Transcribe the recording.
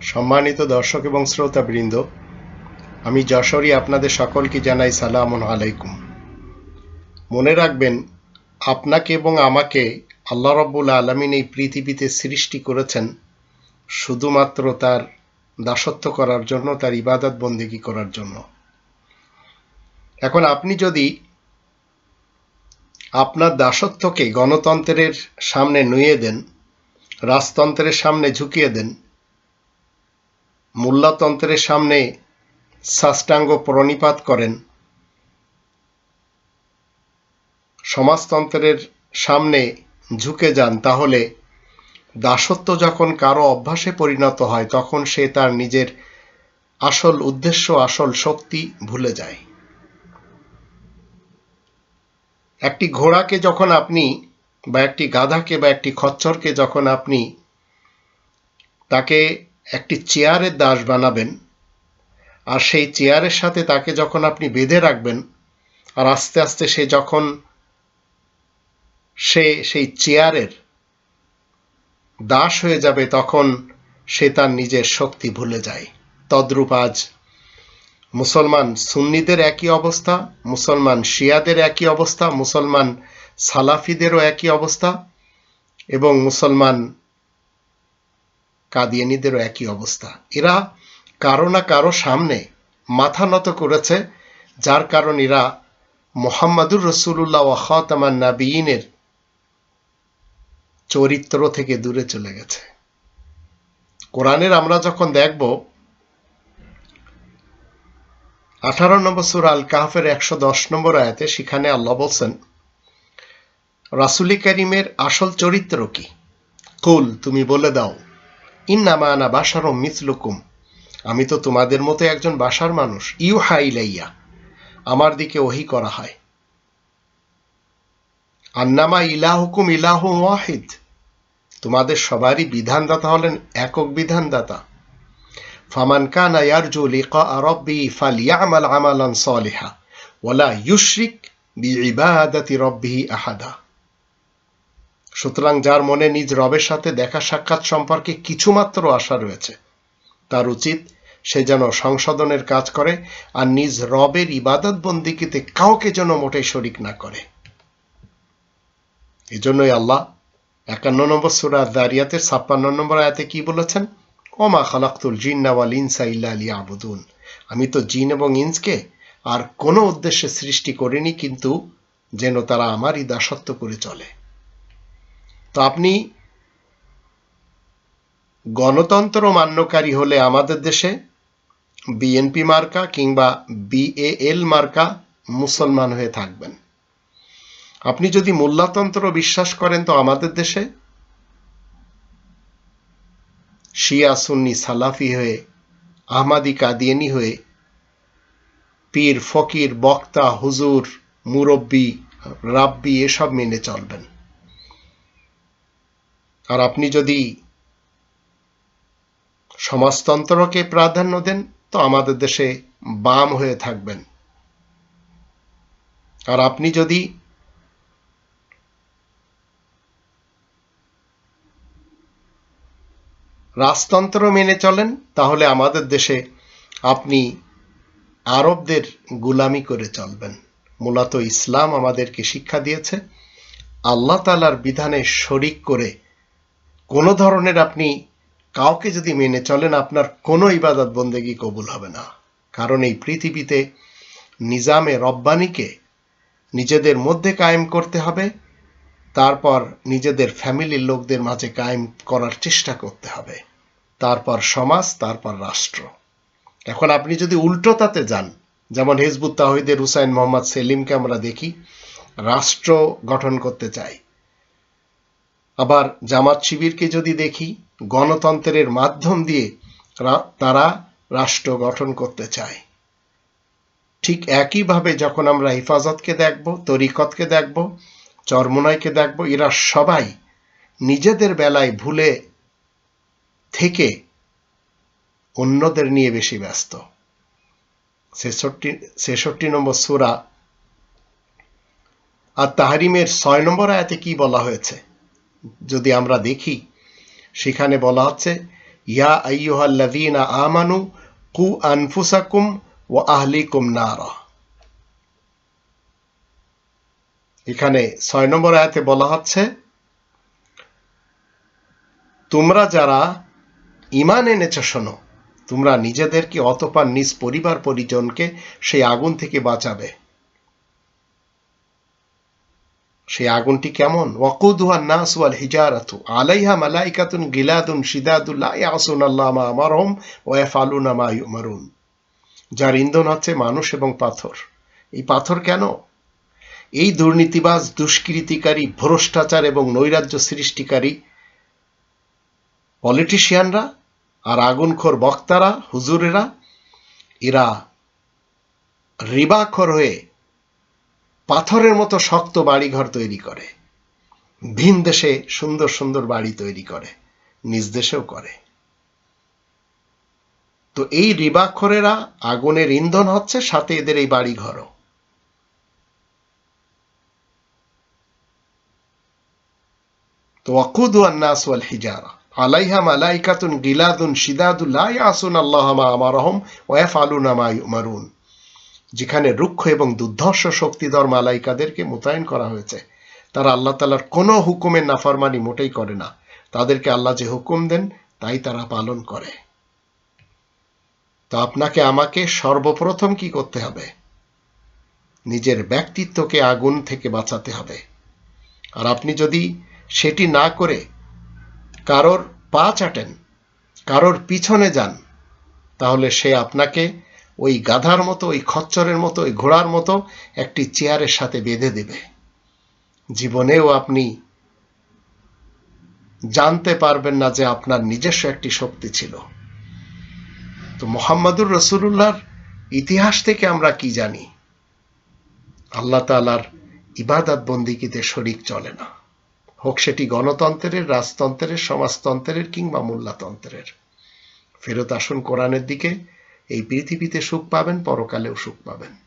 সম্মানিত দর্শক এবং শ্রোতাবৃন্দ, আমি যশোরী আপনাদের সকলকে জানাই সালাম আলাইকুম। মনে রাখবেন, আপনাকে এবং আমাকে আল্লাহ রব্বুল আলমিন এই পৃথিবীতে সৃষ্টি করেছেন শুধুমাত্র তার দাসত্ব করার জন্য, তার ইবাদত বন্দিগি করার জন্য। এখন আপনি যদি আপনার দাসত্বকে গণতন্ত্রের সামনে নুয়ে দেন, রাজতন্ত্রের সামনে ঝুঁকিয়ে দেন মূল্যতন্ত্রের সামনে সাষ্টাঙ্গ প্রণিপাত করেন। সমাজতন্ত্রের সামনে ঝুঁকে যান, তাহলে দাসত্ব যখন কারও অভ্যাসে পরিণত হয়, তখন সে তার নিজের আসল উদ্দেশ্য, আসল শক্তি ভুলে যায়। একটি ঘোড়াকে যখন আপনি বা একটি গাধাকে বা একটি খচ্চরকে যখন আপনি তাকে একটি চেয়ারের দাস বানাবেন, আর সেই চেয়ারের সাথে তাকে যখন আপনি বেঁধে রাখবেন, আর আস্তে আস্তে সে যখন সে সেই চেয়ারের দাস হয়ে যাবে, তখন সে তার নিজের শক্তি ভুলে যায়। তদ্রূপ আজ মুসলমান সুন্নিদের একই অবস্থা, মুসলমান শিয়াদের একই অবস্থা, মুসলমান সালাফিদেরও একই অবস্থা, এবং মুসলমান কাদিয়ানিদেরও একই অবস্থা। এরা কারও না কারও সামনে মাথা নত করেছে, যার কারণ এরা মোহাম্মদুর রসুল্লাহ ওয়াহতামান নাবিনের চরিত্র থেকে দূরে চলে গেছে। কোরআনের আমরা যখন দেখব, আঠারো নম্বর সুর আল কাহফের একশো দশ নম্বর আয়াতে সেখানে আল্লাহ বলছেন, রাসুলি করিমের আসল চরিত্র কি? কুল, তুমি বলে দাও। ইন্নামা আনা বাসার মিসলুকুম। আমি তো তোমাদের মতো একজন বাসার মানুষ। ইউ হাইলাইয়া আমার দিকে ওহি করা হয়। আন্নামা ইলাহুকুম ইলাহ ওয়াহিদ। তোমাদের সবারই বিধানদাতা হলেন একক বিধানদাতা। ফামান কানা ইয়ারজু লিকা রব্বি ফালিয়ামাল আমালান সালিহা। ওয়ালা ইউশরিক বিইবাদাতি রব্বিহি আহাদা। সুতরাং যার মনে নিজ রবের সাথে দেখা সাক্ষাৎ সম্পর্কে কিছুমাত্র আশা রয়েছে, তার উচিত সে যেন সংশোধনের কাজ করে আর নিজ রবের ইবাদত বন্দিকিতে কাউকে যেন মোটেই শরিক না করে। এজন্যই আল্লাহ একান্ন নম্বর সুরা দারিয়াতের ছাপ্পান্ন নম্বর আয়াতে কি বলেছেন? ওমা খালাক্তুল জিন্না ওয়াল ইনসা ইল্লা আলী আবুদুন আমি তো জিন এবং ইন্সকে আর কোনো উদ্দেশ্যে সৃষ্টি করিনি, কিন্তু যেন তারা আমারই দাসত্ব করে চলে। তো আপনি গণতন্ত্র মান্যকারী হলে আমাদের দেশে বিএনপি মার্কা কিংবা বিএএল মার্কা মুসলমান হয়ে থাকবেন। আপনি যদি মোল্লাতন্ত্র বিশ্বাস করেন তো আমাদের দেশে শিয়া, সুন্নি, সালাফি হয়ে, আহমাদি, কাদিয়ানি হয়ে পীর, ফকির, বক্তা, হুজুর, মুরব্বী, রাব্বি এসব মেনে চলবেন। আর আপনি যদি সমাজতন্ত্রকে প্রাধান্য দেন, তো আমাদের দেশে বাম হয়ে থাকবেন। আর আপনি যদি রাজতন্ত্র মেনে চলেন, তাহলে আমাদের দেশে আপনি আরবদের গুলামি করে চলবেন। মূলত ইসলাম আমাদেরকে শিক্ষা দিয়েছে। আল্লাহ তালার বিধানে শরিক করে কোনো ধরনের আপনি কাউকে যদি মেনে চলেন, আপনার কোনো ইবাদত বন্দেগি কবুল হবে না। কারণ এই পৃথিবীতে নিজামে রব্বানিকে নিজেদের মধ্যে কায়েম করতে হবে, তারপর নিজেদের ফ্যামিলির লোকদের মাঝে কায়েম করার চেষ্টা করতে হবে, তারপর সমাজ, তারপর রাষ্ট্র। এখন আপনি যদি উল্টো তাতে যান, যেমন হেজবুত তাহিদের হুসাইন মোহাম্মদ সেলিমকে আমরা দেখি, রাষ্ট্র গঠন করতে চাই আবার জামাত শিবিরকে যদি দেখি, গণতন্ত্রের মাধ্যম দিয়ে তারা রাষ্ট্র গঠন করতে চায়। ঠিক একইভাবে যখন আমরা হেফাজতকে দেখব, তরিকতকে দেখব, চরমোনাইকে দেখব, এরা সবাই নিজেদের বেলায় ভুলে থেকে অন্যদের নিয়ে বেশি ব্যস্ত। ছেষট্টি ছেষট্টি নম্বর সুরা আর তাহারিমের ছয় নম্বর আয়াতে কি বলা হয়েছে? যদি আমরা দেখি, সেখানে বলা হচ্ছে ইয়া আমানু কু আনফুসাকুম ওয়া আহলিকুম এখানে ছয় নম্বর আয়াতে বলা হচ্ছে, তোমরা যারা ইমান এনেছ শোনো, তোমরা নিজেদেরকে অতপার নিজ পরিবার পরিজনকে সেই আগুন থেকে বাঁচাবে। সেই আগুনটি কেমন? ওয়াকুদুহা নাস ওয়াল আলাইহা মালাইকাতুন গিলাদুন আল্লাহ মা যার ইন্ধন হচ্ছে মানুষ এবং পাথর। এই পাথর কেন? এই দুর্নীতিবাজ, দুষ্কৃতিকারী, ভ্রষ্টাচার এবং নৈরাজ্য সৃষ্টিকারী পলিটিশিয়ানরা আর আগুনখোর বক্তারা, হুজুরেরা, এরা রিবাখর হয়ে পাথরের মতো শক্ত বাড়িঘর তৈরি করে। ভিন দেশে সুন্দর সুন্দর বাড়ি তৈরি করে। নিজ দেশেও করে। তো এই রিবাখরেরা আগুনের ইন্ধন হচ্ছে, সাথে এদের এই বাড়িঘরও। তো ওয়াকুদু আন্নাস ওয়াল হিজারা আলাইহা মালাইকাতুন গিলাদুন শিদাদুল লা ইয়াসুন আল্লাহ মা আমারহুম ওয়া ইয়াফআলুনা মা ইউমারুন। যেখানে রুক্ষ এবং দুর্ধর্ষ শক্তিধর মালাইকাদেরকে মোতায়েন করা হয়েছে। তারা আল্লাহ তালার কোনো হুকুমের নাফরমানি মোটেই করে না। তাদেরকে আল্লাহ যে হুকুম দেন, তাই তারা পালন করে। তো আপনাকে, আমাকে সর্বপ্রথম কি করতে হবে? নিজের ব্যক্তিত্বকে আগুন থেকে বাঁচাতে হবে। আর আপনি যদি সেটি না করে কারোর পা চাটেন, কারোর পিছনে যান, তাহলে সে আপনাকে ওই গাধার মতো, ওই খচ্চরের মতো, ওই ঘোড়ার মতো একটি চেয়ারের সাথে বেঁধে দেবে। জীবনেও আপনি জানতে পারবেন না যে আপনার নিজস্ব একটি শক্তি ছিল। তো মোহাম্মদুর রসুল্লাহর ইতিহাস থেকে আমরা কি জানি? আল্লাহ তালার ইবাদত বন্দিকিতে শরিক চলে না। হোক সেটি গণতন্ত্রের, রাজতন্ত্রের, সমাজতন্ত্রের কিংবা মোল্লাতন্ত্রের। ফেরত আসুন কোরআনের দিকে। এই পৃথিবীতে সুখ পাবেন পরকালেও সুখ পাবেন।